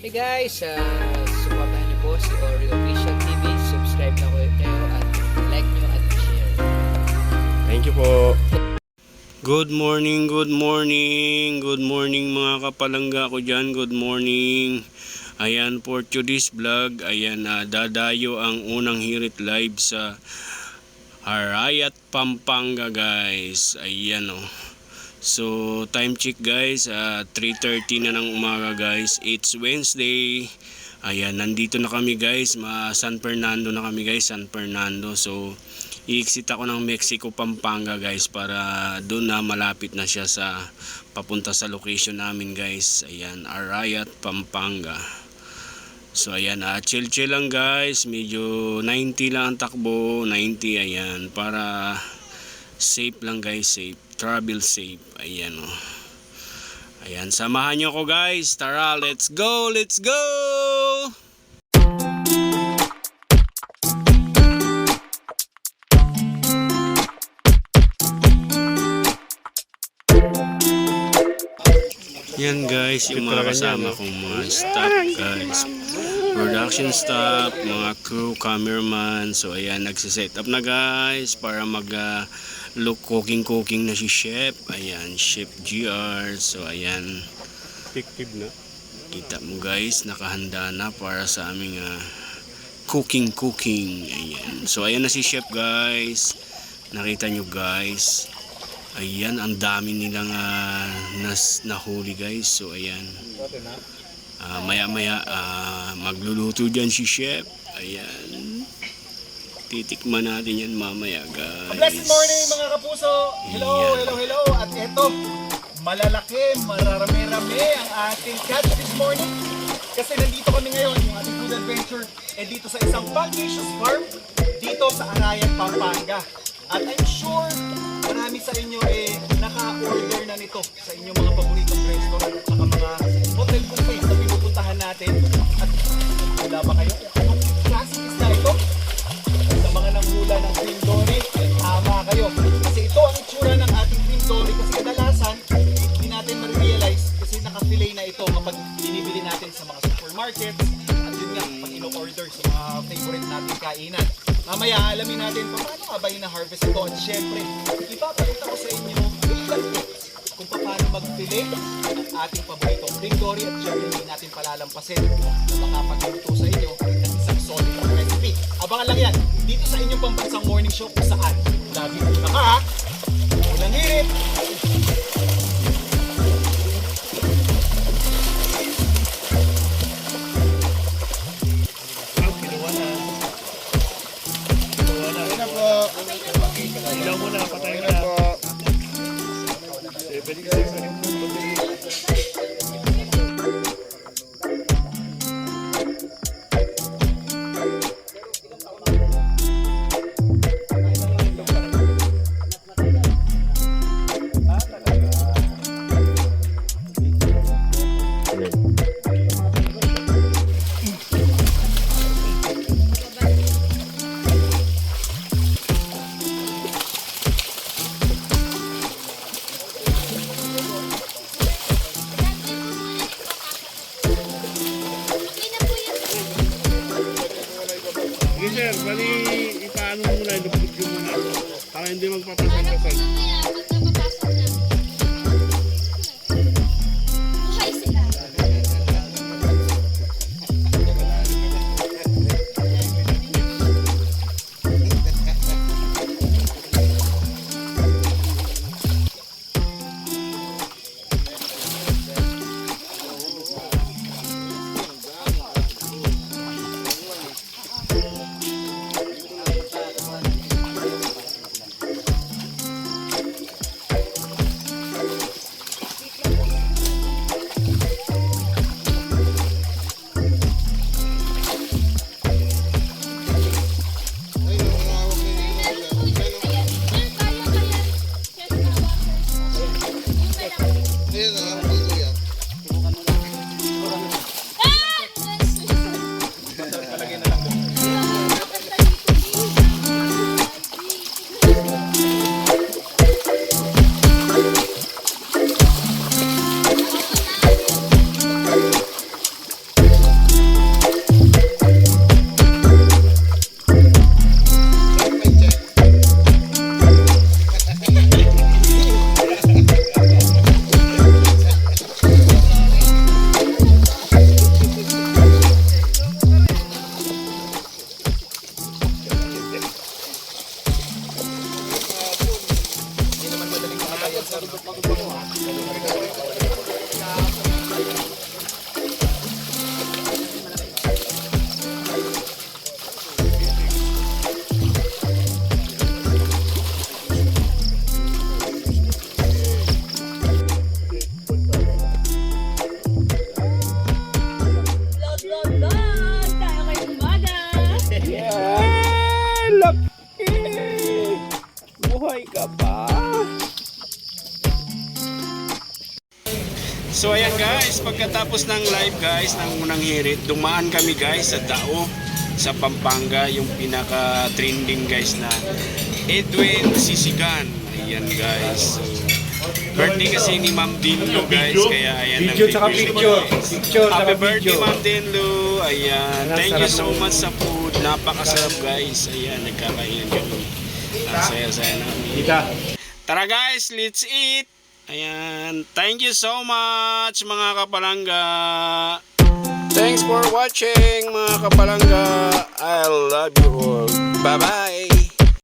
Hey guys, uh, supportahan niyo po si Ori Official TV. Subscribe na kayo at like niyo at share. Thank you po. Good morning, good morning, good morning mga kapalangga ko dyan, good morning. Ayan, for today's vlog, ayan, ah, dadayo ang unang hirit live sa Arayat, Pampanga guys. Ayan oh. So, time check guys, ah, 3.30 na ng umaga guys. It's Wednesday. Ayan, nandito na kami guys. Ma San Fernando na kami guys, San Fernando. So, i-exit ako ng Mexico, Pampanga guys para doon na malapit na siya sa papunta sa location namin guys. Ayan, Arayat, Pampanga. So ayan, ah, chill chill lang guys. Medyo 90 lang ang takbo, 90 ayan para safe lang guys, safe. Travel safe. Ayan oh. Ayan, samahan niyo ako guys. Tara, let's go, let's go. Yan guys, yung mga kasama kong mga staff guys. Production staff, mga crew, cameraman. So ayan, nagsiset up na guys para mag ah, look cooking cooking na si chef. Ayan, chef GR. So ayan, Effective na. kita mo guys, nakahanda na para sa aming ah, cooking cooking. Ayan. So ayan na si chef guys. Nakita nyo guys. Ayan, ang dami nilang ah, nas, nahuli guys. So ayan. Ah, maya maya ah, magluluto dyan si chef. Ayan. Titikman natin yan mamaya guys. Blessed morning mga kapuso! Hello, Yan. hello, hello! At eto, malalaki, mararami-rami ang ating catch this morning. Kasi nandito kami ngayon, yung ating food adventure, eh dito sa isang Pangasius Farm, dito sa Arayan, Pampanga. At I'm sure, marami sa inyo eh naka-order na nito sa inyong mga paboritong restaurant at mga hotel buffets na pinupuntahan natin. At wala ba kayo? Anong klase isda ito? Nanghula ng cream dory, tama kayo. Kasi ito ang itsura ng ating cream dory kasi kadalasan hindi natin ma-realize kasi naka-fillet na ito kapag binibili natin sa mga supermarket at yun nga, pag ino-order sa mga favorite natin kainan. Mamaya alamin natin pa paano nga ba ina-harvest ito. At syempre, ipapakita ko sa inyo kung paano mag-fillet ng ating paboritong cream dory at syempre hindi natin palalampasin na makapagluto sa inyo ng isang solid recipe. Abangan lang yan dito sa inyong pambansang morning show kung saan lagi ka hirit. Na, ka na. Eh, pwede kasi sa Sige sir, bali ipaano mo muna, ilupot mo muna. Para hindi magpapasan-pasan. Tá ligado? Guys, pagkatapos ng live guys, ng unang hirit, dumaan kami guys sa Dao sa Pampanga, yung pinaka trending guys na Edwin Sisigan. Ayan guys. So, birthday kasi ni Ma'am Dinlo guys, kaya ayan Video tsaka nag-video picture. Picture Happy birthday video. Ma'am Dinlo. Ayan. Ang Thank you so much sa food. Napakasarap guys. Ayan, nagkakain kami. Ang saya-saya namin. Tara guys, let's eat! Ayan. Thank you so much mga kapalangga. Thanks for watching mga kapalangga. I love you all. Bye-bye.